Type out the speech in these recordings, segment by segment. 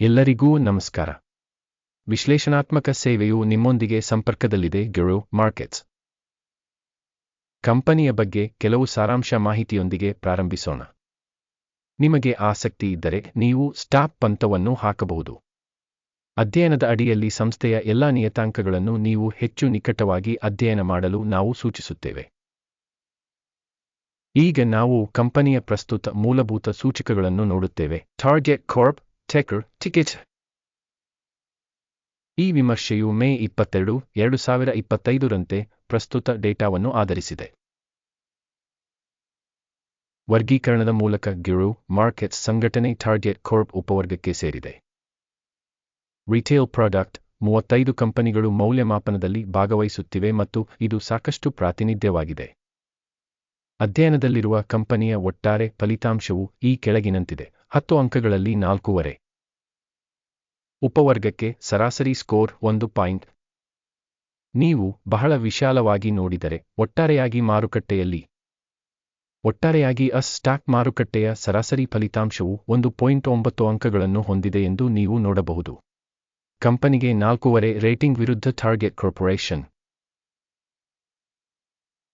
ಎಲ್ಲರಿಗೂ ನಮಸ್ಕಾರ. ವಿಶ್ಲೇಷಣಾತ್ಮಕ ಸೇವೆಯು ನಿಮ್ಮೊಂದಿಗೆ ಸಂಪರ್ಕದಲ್ಲಿದೆ ಗೆರೋ ಮಾರ್ಕೆಟ್ಸ್ ಕಂಪನಿಯ ಬಗ್ಗೆ ಕೆಲವು ಸಾರಾಂಶ ಮಾಹಿತಿಯೊಂದಿಗೆ ಪ್ರಾರಂಭಿಸೋಣ. ನಿಮಗೆ ಆಸಕ್ತಿ ಇದ್ದರೆ ನೀವು ಸ್ಟಾಪ್ ಪಂತವನ್ನು ಹಾಕಬಹುದು. ಅಧ್ಯಯನದ ಅಡಿಯಲ್ಲಿ ಸಂಸ್ಥೆಯ ಎಲ್ಲಾ ನಿಯತಾಂಕಗಳನ್ನು ನೀವು ಹೆಚ್ಚು ನಿಕಟವಾಗಿ ಅಧ್ಯಯನ ಮಾಡಲು ನಾವು ಸೂಚಿಸುತ್ತೇವೆ. ಈಗ ನಾವು ಕಂಪನಿಯ ಪ್ರಸ್ತುತ ಮೂಲಭೂತ ಸೂಚಕಗಳನ್ನು ನೋಡುತ್ತೇವೆ. ಟಾರ್ಗೆಟ್ ಕಾರ್ಪ್ ಟೆಕರ್ ಟಿಕೆಟ್ ಈ ವಿಮರ್ಶೆಯು ಮೇ ಇಪ್ಪತ್ತೆರಡು, ಎರಡು ಸಾವಿರ ಇಪ್ಪತ್ತೈದರಂತೆ ಪ್ರಸ್ತುತ ಡೇಟಾವನ್ನು ಆಧರಿಸಿದೆ. ವರ್ಗೀಕರಣದ ಮೂಲಕ ಗಿರು, ಮಾರ್ಕೆಟ್ ಸಂಘಟನೆ, ಟಾರ್ಗೆಟ್ ಕೋರ್ಪ್ ಉಪವರ್ಗಕ್ಕೆ ಸೇರಿದೆ. ರಿಟೇಲ್ ಪ್ರಾಡಕ್ಟ್, ಮೂವತ್ತೈದು ಕಂಪನಿಗಳು ಮೌಲ್ಯಮಾಪನದಲ್ಲಿ ಭಾಗವಹಿಸುತ್ತಿವೆ ಮತ್ತು ಇದು ಸಾಕಷ್ಟು ಪ್ರಾತಿನಿಧ್ಯವಾಗಿದೆ. ಅಧ್ಯಯನದಲ್ಲಿರುವ ಕಂಪನಿಯ ಒಟ್ಟಾರೆ ಫಲಿತಾಂಶವು ಈ ಕೆಳಗಿನಂತಿದೆ, ಹತ್ತು ಅಂಕಗಳಲ್ಲಿ ನಾಲ್ಕೂವರೆ. ಉಪವರ್ಗಕ್ಕೆ ಸರಾಸರಿ ಸ್ಕೋರ್ ಒಂದು ಪಾಯಿಂಟ್. ನೀವು ಬಹಳ ವಿಶಾಲವಾಗಿ ನೋಡಿದರೆ ಒಟ್ಟಾರೆಯಾಗಿ ಮಾರುಕಟ್ಟೆಯಲ್ಲಿ ಒಟ್ಟಾರೆಯಾಗಿ ಅಸ್ ಸ್ಟಾಕ್ ಮಾರುಕಟ್ಟೆಯ ಸರಾಸರಿ ಫಲಿತಾಂಶವು ಒಂದು ಪಾಯಿಂಟ್ ಒಂಬತ್ತು ಅಂಕಗಳನ್ನು ಹೊಂದಿದೆ ಎಂದು ನೀವು ನೋಡಬಹುದು. ಕಂಪನಿಗೆ ನಾಲ್ಕೂವರೆ ರೇಟಿಂಗ್ ವಿರುದ್ಧ ಟಾರ್ಗೆಟ್ ಕಾರ್ಪೊರೇಷನ್.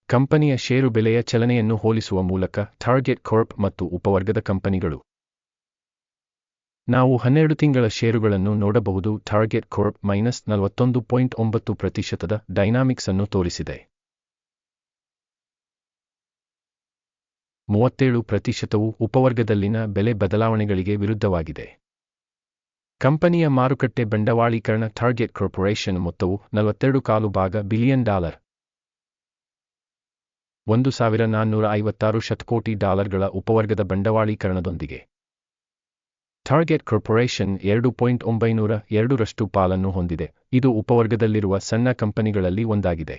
ಕಂಪನಿಯ ಷೇರು ಬೆಲೆಯ ಚಲನೆಯನ್ನು ಹೋಲಿಸುವ ಮೂಲಕ ಟಾರ್ಗೆಟ್ ಕಾರ್ಪ್ ಮತ್ತು ಉಪವರ್ಗದ ಕಂಪನಿಗಳು ನಾವು ಹನ್ನೆರಡು ತಿಂಗಳ ಷೇರುಗಳನ್ನು ನೋಡಬಹುದು. ಟಾರ್ಗೆಟ್ ಕಾರ್ಪ್ ಮೈನಸ್ ನಲವತ್ತೊಂದು ಪಾಯಿಂಟ್ ಒಂಬತ್ತು ಪ್ರತಿಶತದ ಡೈನಾಮಿಕ್ಸ್ ಅನ್ನು ತೋರಿಸಿದೆ. ಮೂವತ್ತೇಳು ಪ್ರತಿಶತವು ಉಪವರ್ಗದಲ್ಲಿನ ಬೆಲೆ ಬದಲಾವಣೆಗಳಿಗೆ ವಿರುದ್ಧವಾಗಿದೆ. ಕಂಪನಿಯ ಮಾರುಕಟ್ಟೆ ಬಂಡವಾಳೀಕರಣ ಟಾರ್ಗೆಟ್ ಕಾರ್ಪೊರೇಷನ್ ಮೊತ್ತವು ನಲವತ್ತೆರಡು ಕಾಲು ಭಾಗ ಬಿಲಿಯನ್ ಡಾಲರ್. ಒಂದು ಸಾವಿರ ನಾನ್ನೂರ ಐವತ್ತಾರು ಶತಕೋಟಿ ಡಾಲರ್ಗಳ ಉಪವರ್ಗದ ಬಂಡವಾಳೀಕರಣದೊಂದಿಗೆ. ಟಾರ್ಗೆಟ್ ಕಾರ್ಪೊರೇಷನ್ ಎರಡು ಪಾಯಿಂಟ್ ಒಂಬೈನೂರ ಎರಡರಷ್ಟು ಪಾಲನ್ನು ಹೊಂದಿದೆ. ಇದು ಉಪವರ್ಗದಲ್ಲಿರುವ ಸಣ್ಣ ಕಂಪನಿಗಳಲ್ಲಿ ಒಂದಾಗಿದೆ.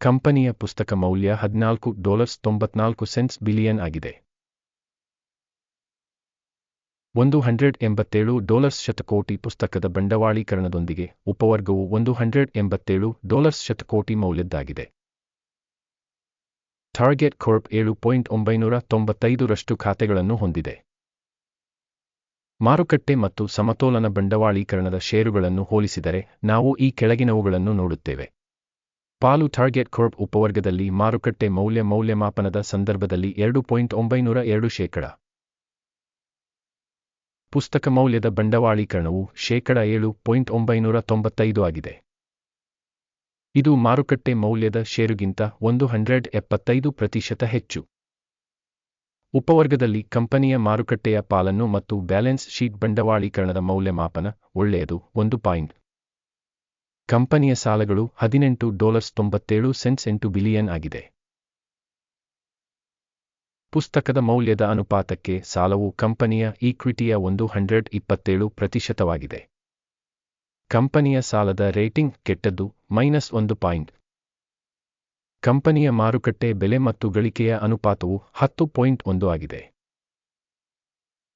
ಕಂಪನಿಯ ಪುಸ್ತಕ ಮೌಲ್ಯ ಹದಿನಾಲ್ಕು ಡಾಲರ್ಸ್ ತೊಂಬತ್ನಾಲ್ಕು ಸೆಂಟ್ಸ್ ಬಿಲಿಯನ್ ಆಗಿದೆ. ಒಂದು ಹಂಡ್ರೆಡ್ ಎಂಬತ್ತೇಳು ಡಾಲರ್ಸ್ ಶತಕೋಟಿ ಪುಸ್ತಕದ ಬಂಡವಾಳೀಕರಣದೊಂದಿಗೆ ಉಪವರ್ಗವು ಒಂದು ಹಂಡ್ರೆಡ್ ಎಂಬತ್ತೇಳು ಡಾಲರ್ಸ್ ಶತಕೋಟಿ ಮೌಲ್ಯದ್ದಾಗಿದೆ. ಟಾರ್ಗೆಟ್ ಕಾರ್ಪ್ ಏಳು ಪಾಯಿಂಟ್ ಒಂಬೈನೂರ ತೊಂಬತ್ತೈದರಷ್ಟು ಖಾತೆಗಳನ್ನು ಹೊಂದಿದೆ. ಮಾರುಕಟ್ಟೆ ಮತ್ತು ಸಮತೋಲನ ಬಂಡವಾಳೀಕರಣದ ಷೇರುಗಳನ್ನು ಹೋಲಿಸಿದರೆ ನಾವು ಈ ಕೆಳಗಿನವುಗಳನ್ನು ನೋಡುತ್ತೇವೆ. ಪಾಲು ಟಾರ್ಗೆಟ್ ಕಾರ್ಪ್ ಉಪವರ್ಗದಲ್ಲಿ ಮಾರುಕಟ್ಟೆ ಮೌಲ್ಯ ಮೌಲ್ಯಮಾಪನದ ಸಂದರ್ಭದಲ್ಲಿ ಎರಡು ಪಾಯಿಂಟ್ ಒಂಬೈನೂರ ಎರಡು ಶೇಕಡ. ಪುಸ್ತಕ ಮೌಲ್ಯದ ಬಂಡವಾಳೀಕರಣವು ಶೇಕಡ ಏಳು ಪಾಯಿಂಟ್ ಒಂಬೈನೂರ ತೊಂಬತ್ತೈದು ಆಗಿದೆ. ಇದು ಮಾರುಕಟ್ಟೆ ಮೌಲ್ಯದ ಷೇರುಗಿಂತ ಒಂದು ಹಂಡ್ರೆಡ್ ಎಪ್ಪತ್ತೈದು ಪ್ರತಿಶತ ಹೆಚ್ಚು. ಉಪವರ್ಗದಲ್ಲಿ ಕಂಪನಿಯ ಮಾರುಕಟ್ಟೆಯ ಪಾಲನ್ನು ಮತ್ತು ಬ್ಯಾಲೆನ್ಸ್ ಶೀಟ್ ಬಂಡವಾಳೀಕರಣದ ಮೌಲ್ಯಮಾಪನ ಒಳ್ಳೆಯದು ಒಂದು ಪಾಯಿಂಟ್. ಕಂಪನಿಯ ಸಾಲಗಳು ಹದಿನೆಂಟು ಡಾಲರ್ಸ್ ತೊಂಬತ್ತೇಳು ಸೆಂಟ್ಸ್ ಎಂಟು ಬಿಲಿಯನ್ ಆಗಿದೆ. ಪುಸ್ತಕದ ಮೌಲ್ಯದ ಅನುಪಾತಕ್ಕೆ ಸಾಲವು ಕಂಪನಿಯ ಈಕ್ವಿಟಿಯ ಒಂದು ಹಂಡ್ರೆಡ್ ಇಪ್ಪತ್ತೇಳು ಪ್ರತಿಶತವಾಗಿದೆ. ಕಂಪನಿಯ ಸಾಲದ ರೇಟಿಂಗ್ ಕೆಟ್ಟದ್ದು ಮೈನಸ್ ಒಂದು ಪಾಯಿಂಟ್. ಕಂಪನಿಯ ಮಾರುಕಟ್ಟೆ ಬೆಲೆ ಮತ್ತು ಗಳಿಕೆಯ ಅನುಪಾತವು ಹತ್ತು ಪಾಯಿಂಟ್ ಒಂದು ಆಗಿದೆ.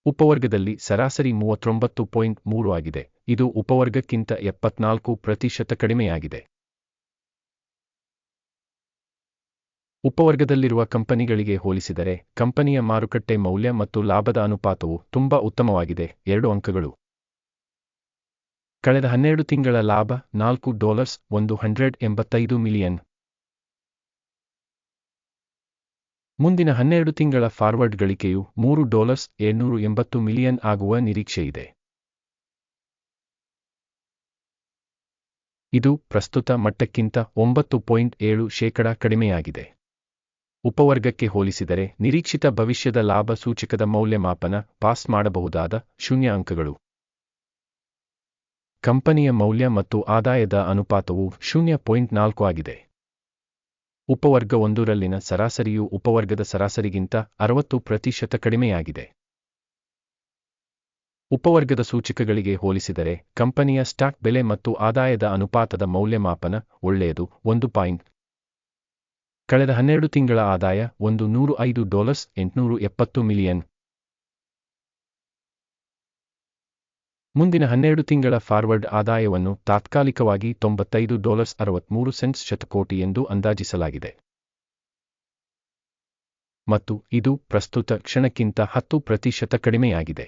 ಉಪವರ್ಗದಲ್ಲಿ ಸರಾಸರಿ ಮೂವತ್ತೊಂಬತ್ತು ಪಾಯಿಂಟ್ ಮೂರು ಆಗಿದೆ. ಇದು ಉಪವರ್ಗಕ್ಕಿಂತ ಎಪ್ಪತ್ನಾಲ್ಕು ಪ್ರತಿಶತ ಕಡಿಮೆಯಾಗಿದೆ. ಉಪವರ್ಗದಲ್ಲಿರುವ ಕಂಪನಿಗಳಿಗೆ ಹೋಲಿಸಿದರೆ, ಕಂಪನಿಯ ಮಾರುಕಟ್ಟೆ ಮೌಲ್ಯ ಮತ್ತು ಲಾಭದ ಅನುಪಾತವು ತುಂಬಾ ಉತ್ತಮವಾಗಿದೆ. ಎರಡು ಅಂಕಗಳು. ಕಳೆದ ಹನ್ನೆರಡು ತಿಂಗಳ ಲಾಭ ನಾಲ್ಕು ಡಾಲರ್ಸ್ ಒಂದು ಹಂಡ್ರೆಡ್ ಎಂಬತ್ತೈದು ಮಿಲಿಯನ್. ಮುಂದಿನ ಹನ್ನೆರಡು ತಿಂಗಳ ಫಾರ್ವರ್ಡ್ ಗಳಿಕೆಯು ಮೂರು ಡಾಲರ್ಸ್ ಏಳ್ನೂರು ಎಂಬತ್ತು ಮಿಲಿಯನ್ ಆಗುವ ನಿರೀಕ್ಷೆಯಿದೆ ಇದು ಪ್ರಸ್ತುತ ಮಟ್ಟಕ್ಕಿಂತ ಒಂಬತ್ತು ಪಾಯಿಂಟ್ ಏಳು ಶೇಕಡ ಕಡಿಮೆಯಾಗಿದೆ. ಉಪವರ್ಗಕ್ಕೆ ಹೋಲಿಸಿದರೆ ನಿರೀಕ್ಷಿತ ಭವಿಷ್ಯದ ಲಾಭ ಸೂಚಕದ ಮೌಲ್ಯಮಾಪನ ಪಾಸ್ ಮಾಡಬಹುದಾದ ಶೂನ್ಯ ಅಂಕಗಳು. ಕಂಪನಿಯ ಮೌಲ್ಯ ಮತ್ತು ಆದಾಯದ ಅನುಪಾತವು ಶೂನ್ಯ ಪಾಯಿಂಟ್ ನಾಲ್ಕು ಆಗಿದೆ. ಉಪವರ್ಗ ಒಂದರಲ್ಲಿನ ಸರಾಸರಿಯು ಉಪವರ್ಗದ ಸರಾಸರಿಗಿಂತ ಅರವತ್ತು ಪ್ರತಿಶತ ಕಡಿಮೆಯಾಗಿದೆ. ಉಪವರ್ಗದ ಸೂಚಕಗಳಿಗೆ ಹೋಲಿಸಿದರೆ, ಕಂಪನಿಯ ಸ್ಟಾಕ್ ಬೆಲೆ ಮತ್ತು ಆದಾಯದ ಅನುಪಾತದ ಮೌಲ್ಯಮಾಪನ ಒಳ್ಳೆಯದು, ಒಂದು ಪಾಯಿಂಟ್. ಕಳೆದ ಹನ್ನೆರಡು ತಿಂಗಳ ಆದಾಯ ಒಂದು ನೂರು ಐದು ಡಾಲರ್ಸ್ ಎಂಟುನೂರು ಎಪ್ಪತ್ತು ಮಿಲಿಯನ್. ಮುಂದಿನ ಹನ್ನೆರಡು ತಿಂಗಳ ಫಾರ್ವರ್ಡ್ ಆದಾಯವನ್ನು ತಾತ್ಕಾಲಿಕವಾಗಿ ತೊಂಬತ್ತೈದು ಡಾಲರ್ಸ್ ಅರವತ್ಮೂರು ಸೆಂಟ್ಸ್ ಶತಕೋಟಿ ಎಂದು ಅಂದಾಜಿಸಲಾಗಿದೆ. ಮತ್ತು ಇದು ಪ್ರಸ್ತುತ ಕ್ಷಣಕ್ಕಿಂತ ಹತ್ತು ಪ್ರತಿಶತ ಕಡಿಮೆಯಾಗಿದೆ.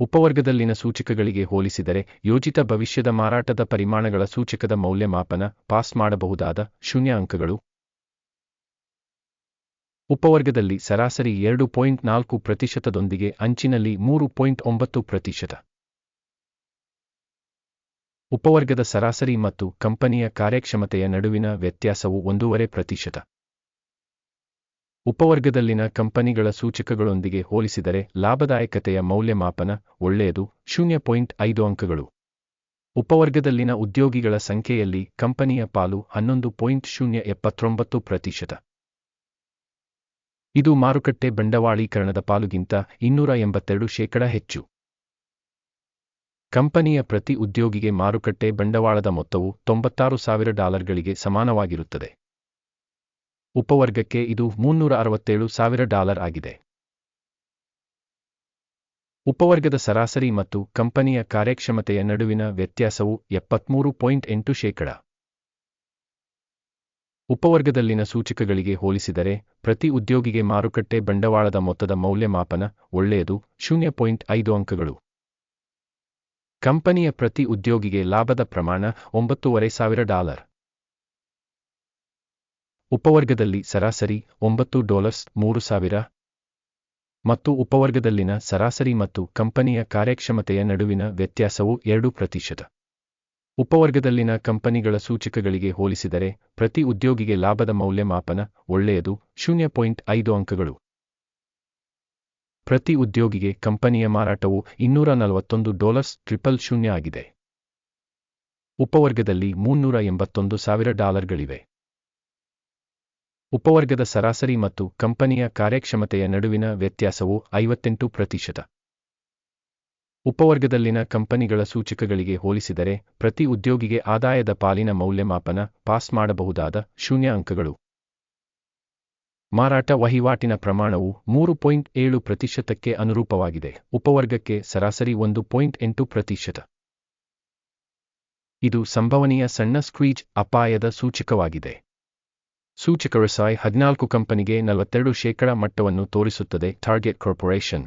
ಉಪವರ್ಗದಲ್ಲಿನ ಸೂಚಕಗಳಿಗೆ ಹೋಲಿಸಿದರೆ ಯೋಜಿತ ಭವಿಷ್ಯದ ಮಾರಾಟದ ಪರಿಮಾಣಗಳ ಸೂಚಕದ ಮೌಲ್ಯಮಾಪನ ಪಾಸ್ ಮಾಡಬಹುದಾದ ಶೂನ್ಯ ಅಂಕಗಳು ಉಪವರ್ಗದಲ್ಲಿ ಸರಾಸರಿ ಎರಡು ಪಾಯಿಂಟ್ ನಾಲ್ಕು ಪ್ರತಿಶತದೊಂದಿಗೆ ಅಂಚಿನಲ್ಲಿ ಮೂರು ಪಾಯಿಂಟ್ ಒಂಬತ್ತು ಪ್ರತಿಶತ. ಉಪವರ್ಗದ ಸರಾಸರಿ ಮತ್ತು ಕಂಪನಿಯ ಕಾರ್ಯಕ್ಷಮತೆಯ ನಡುವಿನ ವ್ಯತ್ಯಾಸವು ಒಂದೂವರೆ ಪ್ರತಿಶತ. ಉಪವರ್ಗದಲ್ಲಿನ ಕಂಪನಿಗಳ ಸೂಚಕಗಳೊಂದಿಗೆ ಹೋಲಿಸಿದರೆ ಲಾಭದಾಯಕತೆಯ ಮೌಲ್ಯಮಾಪನ ಒಳ್ಳೆಯದು, ಶೂನ್ಯ ಪಾಯಿಂಟ್ ಐದು ಅಂಕಗಳು. ಉಪವರ್ಗದಲ್ಲಿನ ಉದ್ಯೋಗಿಗಳ ಸಂಖ್ಯೆಯಲ್ಲಿ ಕಂಪನಿಯ ಪಾಲು ಹನ್ನೊಂದು ಪಾಯಿಂಟ್ ಶೂನ್ಯ ಎಪ್ಪತ್ತೊಂಬತ್ತು ಪ್ರತಿಶತ. ಇದು ಮಾರುಕಟ್ಟೆ ಬಂಡವಾಳೀಕರಣದ ಪಾಲುಗಿಂತ ಇನ್ನೂರ ಎಂಬತ್ತೆರಡು ಶೇಕಡ ಹೆಚ್ಚು. ಕಂಪನಿಯ ಪ್ರತಿ ಉದ್ಯೋಗಿಗೆ ಮಾರುಕಟ್ಟೆ ಬಂಡವಾಳದ ಮೊತ್ತವು ತೊಂಬತ್ತಾರು ಸಾವಿರ ಡಾಲರ್ಗಳಿಗೆ ಸಮಾನವಾಗಿರುತ್ತದೆ. ಉಪವರ್ಗಕ್ಕೆ ಇದು ಮುನ್ನೂರ ಅರವತ್ತೇಳು ಸಾವಿರ ಡಾಲರ್ ಆಗಿದೆ. ಉಪವರ್ಗದ ಸರಾಸರಿ ಮತ್ತು ಕಂಪನಿಯ ಕಾರ್ಯಕ್ಷಮತೆಯ ನಡುವಿನ ವ್ಯತ್ಯಾಸವು ಎಪ್ಪತ್ಮೂರು ಪಾಯಿಂಟ್ ಎಂಟು ಶೇಕಡ. ಉಪವರ್ಗದಲ್ಲಿನ ಸೂಚಕಗಳಿಗೆ ಹೋಲಿಸಿದರೆ ಪ್ರತಿ ಉದ್ಯೋಗಿಗೆ ಮಾರುಕಟ್ಟೆ ಬಂಡವಾಳದ ಮೊತ್ತದ ಮೌಲ್ಯಮಾಪನ ಒಳ್ಳೆಯದು, ಶೂನ್ಯ ಪಾಯಿಂಟ್ ಐದು ಅಂಕಗಳು. ಕಂಪನಿಯ ಪ್ರತಿ ಉದ್ಯೋಗಿಗೆ ಲಾಭದ ಪ್ರಮಾಣ ಒಂಬತ್ತೂವರೆ ಸಾವಿರ ಡಾಲರ್. ಉಪವರ್ಗದಲ್ಲಿ ಸರಾಸರಿ ಒಂಬತ್ತು ಡಾಲರ್ಸ್ ಮೂರು ಸಾವಿರ. ಮತ್ತು ಉಪವರ್ಗದಲ್ಲಿನ ಸರಾಸರಿ ಮತ್ತು ಕಂಪನಿಯ ಕಾರ್ಯಕ್ಷಮತೆಯ ನಡುವಿನ ವ್ಯತ್ಯಾಸವು ಎರಡು ಪ್ರತಿಶತ. ಉಪವರ್ಗದಲ್ಲಿನ ಕಂಪನಿಗಳ ಸೂಚಕಗಳಿಗೆ ಹೋಲಿಸಿದರೆ ಪ್ರತಿ ಉದ್ಯೋಗಿಗೆ ಲಾಭದ ಮೌಲ್ಯಮಾಪನ ಒಳ್ಳೆಯದು, ಶೂನ್ಯ ಪಾಯಿಂಟ್ ಐದು ಅಂಕಗಳು. ಪ್ರತಿ ಉದ್ಯೋಗಿಗೆ ಕಂಪನಿಯ ಮಾರಾಟವು ಇನ್ನೂರ ನಲವತ್ತೊಂದು ಡಾಲರ್ಸ್ ಟ್ರಿಪಲ್ ಶೂನ್ಯ ಆಗಿದೆ. ಉಪವರ್ಗದಲ್ಲಿ ಮುನ್ನೂರ ಎಂಬತ್ತೊಂದು ಸಾವಿರ ಡಾಲರ್ಗಳಿವೆ. ಉಪವರ್ಗದ ಸರಾಸರಿ ಮತ್ತು ಕಂಪನಿಯ ಕಾರ್ಯಕ್ಷಮತೆಯ ನಡುವಿನ ವ್ಯತ್ಯಾಸವು ಐವತ್ತೆಂಟು ಪ್ರತಿಶತ. ಉಪವರ್ಗದಲ್ಲಿನ ಕಂಪನಿಗಳ ಸೂಚಕಗಳಿಗೆ ಹೋಲಿಸಿದರೆ ಪ್ರತಿ ಉದ್ಯೋಗಿಗೆ ಆದಾಯದ ಪಾಲಿನ ಮೌಲ್ಯಮಾಪನ ಪಾಸ್ ಮಾಡಬಹುದಾದ ಶೂನ್ಯ ಅಂಕಗಳು. ಮಾರಾಟ ವಹಿವಾಟಿನ ಪ್ರಮಾಣವು ಮೂರು ಪಾಯಿಂಟ್ ಏಳು ಪ್ರತಿಶತಕ್ಕೆ ಅನುರೂಪವಾಗಿದೆ. ಉಪವರ್ಗಕ್ಕೆ ಸರಾಸರಿ ಒಂದು ಪಾಯಿಂಟ್ ಎಂಟು ಪ್ರತಿಶತ. ಇದು ಸಂಭವನೀಯ ಸಣ್ಣ ಸ್ಕ್ವೀಜ್ ಅಪಾಯದ ಸೂಚಕವಾಗಿದೆ. ಸೂಚಕ ರೆಸಾಯ್ ಹದಿನಾಲ್ಕು ಕಂಪನಿಗೆ ನಲವತ್ತೆರಡು ಶೇಕಡ ಮಟ್ಟವನ್ನು ತೋರಿಸುತ್ತದೆ. ಟಾರ್ಗೆಟ್ ಕಾರ್ಪೊರೇಷನ್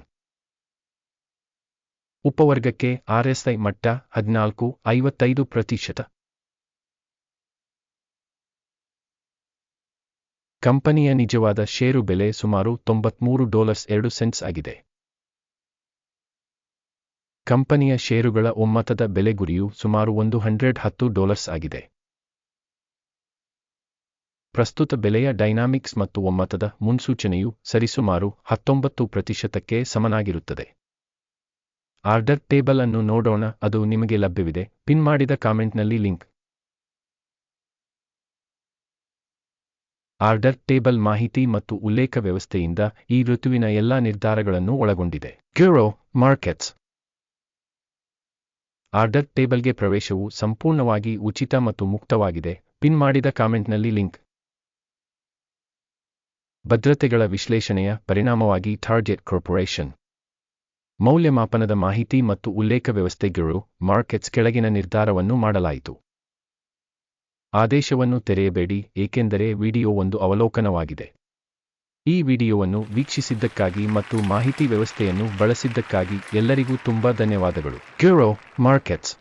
ಉಪವರ್ಗಕ್ಕೆ ಆರ್ಎಸ್ಐ ಮಟ್ಟ ಹದಿನಾಲ್ಕು ಐವತ್ತೈದು ಪ್ರತಿಶತ. ಕಂಪನಿಯ ನಿಜವಾದ ಷೇರು ಬೆಲೆ ಸುಮಾರು ತೊಂಬತ್ಮೂರು ಡಾಲರ್ಸ್ ಎರಡು ಸೆಂಟ್ಸ್ ಆಗಿದೆ. ಕಂಪನಿಯ ಷೇರುಗಳ ಒಮ್ಮತದ ಬೆಲೆ ಗುರಿಯು ಸುಮಾರು ಒಂದು ಹಂಡ್ರೆಡ್ ಹತ್ತು ಡಾಲರ್ಸ್ ಆಗಿದೆ. ಪ್ರಸ್ತುತ ಬೆಲೆಯ ಡೈನಾಮಿಕ್ಸ್ ಮತ್ತು ಒಮ್ಮತದ ಮುನ್ಸೂಚನೆಯು ಸರಿಸುಮಾರು ಹತ್ತೊಂಬತ್ತು ಪ್ರತಿಶತಕ್ಕೆ ಸಮನಾಗಿರುತ್ತದೆ. ಆರ್ಡರ್ ಟೇಬಲ್ ಅನ್ನು ನೋಡೋಣ, ಅದು ನಿಮಗೆ ಲಭ್ಯವಿದೆ. ಪಿನ್ ಮಾಡಿದ ಕಾಮೆಂಟ್ನಲ್ಲಿ ಲಿಂಕ್. ಆರ್ಡರ್ ಟೇಬಲ್ ಮಾಹಿತಿ ಮತ್ತು ಉಲ್ಲೇಖ ವ್ಯವಸ್ಥೆಯಿಂದ ಈ ಋತುವಿನ ಎಲ್ಲಾ ನಿರ್ಧಾರಗಳನ್ನು ಒಳಗೊಂಡಿದೆ. ಕ್ಯೂರೋ ಮಾರ್ಕೆಟ್ಸ್. ಆರ್ಡರ್ ಟೇಬಲ್ಗೆ ಪ್ರವೇಶವು ಸಂಪೂರ್ಣವಾಗಿ ಉಚಿತ ಮತ್ತು ಮುಕ್ತವಾಗಿದೆ. ಪಿನ್ ಮಾಡಿದ ಕಾಮೆಂಟ್ನಲ್ಲಿ ಲಿಂಕ್. ಭದ್ರತೆಗಳ ವಿಶ್ಲೇಷಣೆಯ ಪರಿಣಾಮವಾಗಿ ಟಾರ್ಗೆಟ್ ಕಾರ್ಪೊರೇಷನ್. ಮೌಲ್ಯಮಾಪನದ ಮಾಹಿತಿ ಮತ್ತು ಉಲ್ಲೇಖ ವ್ಯವಸ್ಥೆಗಳು ಮಾರ್ಕೆಟ್ಸ್ ಕೆಳಗಿನ ನಿರ್ಧಾರವನ್ನು ಮಾಡಲಾಯಿತು. ಆದೇಶವನ್ನು ತೆರೆಯಬೇಡಿ, ಏಕೆಂದರೆ ವಿಡಿಯೋ ಒಂದು ಅವಲೋಕನವಾಗಿದೆ. ಈ ವಿಡಿಯೋವನ್ನು ವೀಕ್ಷಿಸಿದ್ದಕ್ಕಾಗಿ ಮತ್ತು ಮಾಹಿತಿ ವ್ಯವಸ್ಥೆಯನ್ನು ಬಳಸಿದ್ದಕ್ಕಾಗಿ ಎಲ್ಲರಿಗೂ ತುಂಬಾ ಧನ್ಯವಾದಗಳು. ಕ್ಯೂರೋ ಮಾರ್ಕೆಟ್ಸ್